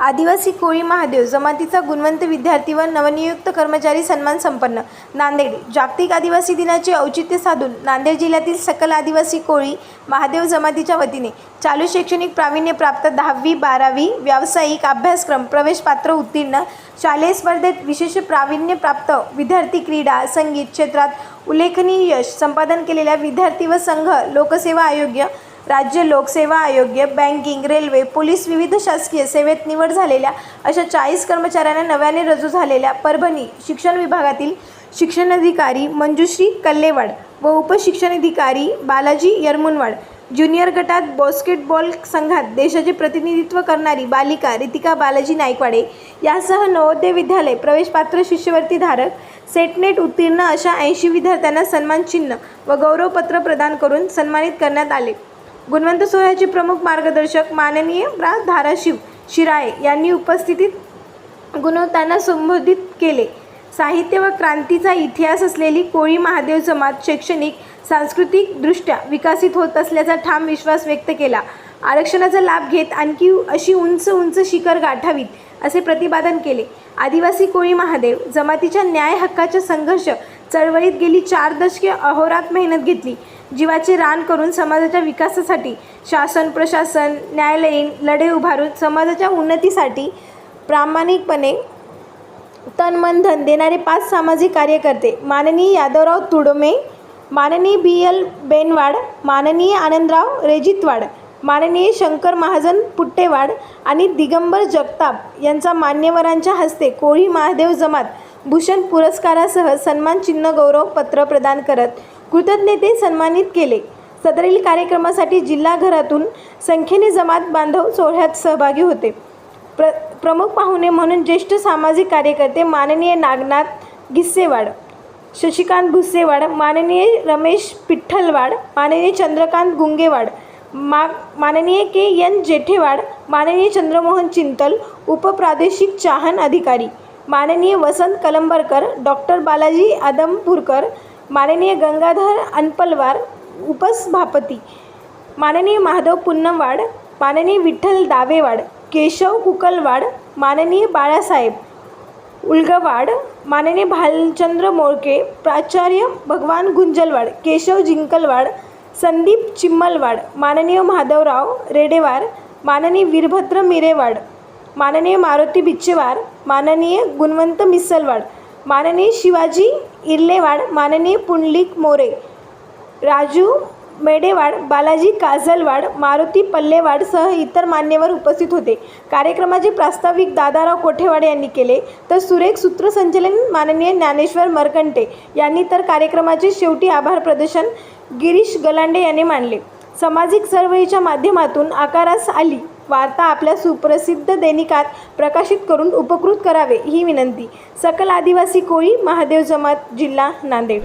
आदिवासी कोळी महादेव जमातीचा गुणवंत विद्यार्थी व नवनियुक्त कर्मचारी सन्मान संपन्न. नांदेड जागतिक आदिवासी दिनाचे औचित्य साधून नांदेड जिल्ह्यातील सकल आदिवासी कोळी महादेव जमातीच्या वतीने चालू शैक्षणिक प्रावीण्य प्राप्त दहावी बारावी व्यावसायिक अभ्यासक्रम प्रवेशपात्र उत्तीर्ण शालेय स्पर्धेत विशेष प्रावीण्य प्राप्त विद्यार्थी क्रीडा संगीत क्षेत्रात उल्लेखनीय यश संपादन केलेल्या विद्यार्थी व संघ लोकसेवा आयोग्य राज्य लोकसेवा आयोग्य बँकिंग रेल्वे पोलीस विविध शासकीय सेवेत निवड झालेल्या अशा चाळीस कर्मचाऱ्यांना नव्याने रजू झालेल्या परभणी शिक्षण विभागातील शिक्षणाधिकारी मंजुश्री कल्लेवाड व उपशिक्षणाधिकारी बालाजी यरमुनवाड ज्युनियर गटात बॉस्केटबॉल संघात देशाचे प्रतिनिधित्व करणारी बालिका रितिका बालाजी नायकवाडे यासह नवोदय विद्यालय प्रवेशपात्र शिष्यवर्तीधारक सेटनेट उत्तीर्ण अशा ऐंशी विद्यार्थ्यांना सन्मान चिन्ह व गौरवपत्र प्रदान करून सन्मानित करण्यात आले. गुणवंत सोहळ्याचे प्रमुख मार्गदर्शक माननीय प्रा धाराशिव शिराळे यांनी उपस्थितीत गुणवंतांना संबोधित केले. साहित्य व क्रांतीचा इतिहास असलेली कोळी महादेव जमात शैक्षणिक सांस्कृतिकदृष्ट्या विकसित होत असल्याचा ठाम विश्वास व्यक्त केला. आरक्षणाचा लाभ घेत आणखी अशी उंच उंच शिखर गाठावीत असे प्रतिपादन केले. आदिवासी कोळी महादेव जमातीच्या न्याय हक्काच्या संघर्ष चळवळीत गेली चार दशके अहोरात मेहनत घेतली. जीवाचे रान करून समाजाच्या विकासासाठी शासन प्रशासन न्यायालयीन लढे उभारून समाजाच्या उन्नतीसाठी प्रामाणिकपणे तन मन धन देणारे पाच सामाजिक कार्यकर्ते माननीय यादवराव तुडोमे माननीय बी एल बेनवाड माननीय आनंदराव रेजितवाड माननीय शंकर महाजन पुट्टेवाड आणि दिगंबर जगताप यांचा मान्यवरांच्या हस्ते कोळी महादेव जमात भूषण पुरस्कारासह सन्मान चिन्ह गौरव पत्र प्रदान करत कृतज्ञते सन्मानित केले. सदरील कार्यक्रमासाठी जिल्हाभरातून संख्येने जमात बांधव सोहळ्यात सहभागी होते. प्र प्रमुख पाहुणे म्हणून ज्येष्ठ सामाजिक कार्यकर्ते माननीय नागनाथ गिस्सेवाड शशिकांत भुसेवाड माननीय रमेश पिठ्ठलवाड माननीय चंद्रकांत गुंगेवाड मा माननीय के एन जेठेवाड माननीय चंद्रमोहन चिंतल उपप्रादेशिक चाहन अधिकारी माननीय वसंत कलंबरकर डॉक्टर बालाजी आदमपूरकर माननीय गंगाधर अनपलवार उपसभापती माननीय महादेव पुन्नमवाड माननीय विठ्ठल दावेवाड केशव कुकलवाड माननीय बाळासाहेब उलगवाड माननीय भालचंद्र मोळके प्राचार्य भगवान गुंजलवाड केशव जिंकलवाड संदीप चिम्मलवाड माननीय माधवराव रेडेवार माननीय वीरभद्र मिरेवाड माननीय मारुती बिच्चेवार माननीय गुणवंत मिसलवाड माननीय शिवाजी इर्लेवाड माननीय पुंडलिक मोरे राजू मेडेवाड बालाजी काजलवाड मारुती पल्लेवाडसह इतर मान्यवर उपस्थित होते. कार्यक्रमाचे प्रास्ताविक दादाराव कोठेवाड यांनी केले. तर सुरेख सूत्रसंचलन माननीय ज्ञानेश्वर मरकंटे यांनी तर कार्यक्रमाचे शेवटी आभार प्रदर्शन गिरीश गलांडे यांनी मांडले. सामाजिक चळवळीच्या माध्यमातून आकारास आली. वार्ता आपल्या सुप्रसिद्ध दैनिकात प्रकाशित करून उपकृत करावे ही विनंती. सकल आदिवासी कोळी महादेव जमात जिल्हा नांदेड.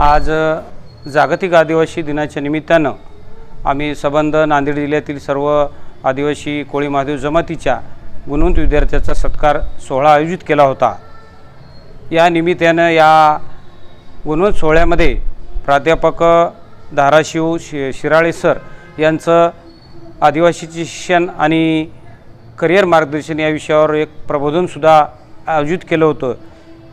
आज जागतिक आदिवासी दिनाच्या निमित्तानं आम्ही सबंध नांदेड जिल्ह्यातील सर्व आदिवासी कोळी महादेव जमातीच्या गुणवंत विद्यार्थ्याचा सत्कार सोहळा आयोजित केला होता. या निमित्तानं या गुणवंत सोहळ्यामध्ये प्राध्यापक धाराशिव शि शिराळे सर यांचं आदिवासीचे शिक्षण आणि करिअर मार्गदर्शन या विषयावर एक प्रबोधनसुद्धा आयोजित केलं होतं.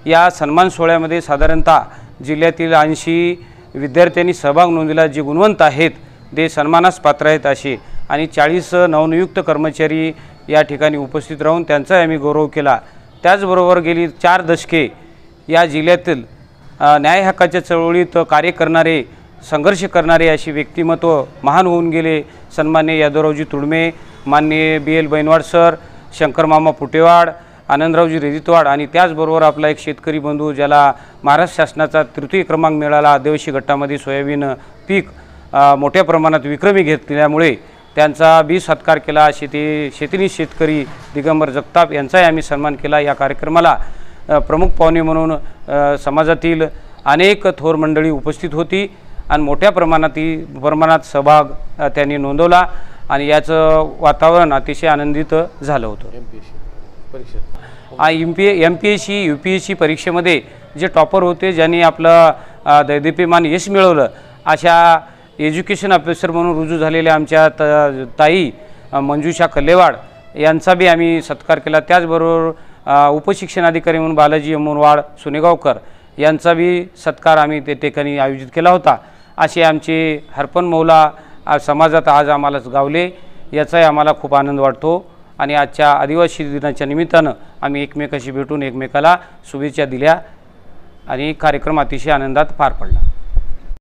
या सन्मान सोहळ्यामध्ये साधारणतः जिल्ह्यातील ऐंशी विद्यार्थ्यांनी सहभाग नोंदवला जे गुणवंत आहेत ते सन्मानास पात्र आहेत असे आणि चाळीस नवनियुक्त कर्मचारी या ठिकाणी उपस्थित राहून त्यांचाही आम्ही गौरव केला. त्याचबरोबर गेली चार दशके या जिल्ह्यातील न्याय हक्काच्या चळवळीत कार्य करणारे संघर्ष करणारे अशी व्यक्तिमत्व महान होऊन गेले. सन्मान्य यादवरावजी तुडमे माननीय बी एल बैनवाड सर शंकरमामा पुटेवाड आनंदरावजी रेजितवाड आणि त्याचबरोबर आपला एक शेतकरी बंधू ज्याला महाराष्ट्र शासनाचा तृतीय क्रमांक मिळाला आदिवासी गटामध्ये सोयाबीन पीक मोठ्या प्रमाणात विक्रमी घेतल्यामुळे त्यांचा बी सत्कार केला. शेती शेतीनी शेतकरी दिगंबर जगताप यांचाही आम्ही सन्मान केला या कार्यक्रमाला. प्रमुख पाहुणे म्हणून समाजातील अनेक थोर मंडळी उपस्थित होती. आणि मोठ्या प्रमाणात ही प्रमाणात सहभाग त्यांनी नोंदवला आणि याचं वातावरण अतिशय आनंदित झालं होतं. M P M P S C U P S C परीक्षेमध्ये जे टॉपर होते ज्यांनी आपलं दैदिप्यमान यश मिळवलं अशा एज्युकेशन ऑफिसर म्हणून रुजू झालेल्या आमच्या त ताई मंजुषा कल्लेवाड यांचा बी आम्ही सत्कार केला. त्याचबरोबर अ, उपशिक्षणाधिकारी म्हणून बालाजी अमोनवाड सुनेगावकर यांचा बी सत्कार आम्ही ते ठिकाणी आयोजित केला होता. असे आमचे हरपन मौला समाजात आज आम्हाला गावले. याचाही आम्हाला खूप आनंद वाटतो. आणि आजच्या आदिवासी दिनाच्या निमित्तानं आम्ही एकमेकाशी भेटून एकमेकाला शुभेच्छा दिल्या आणि कार्यक्रम अतिशय आनंदात पार पडला.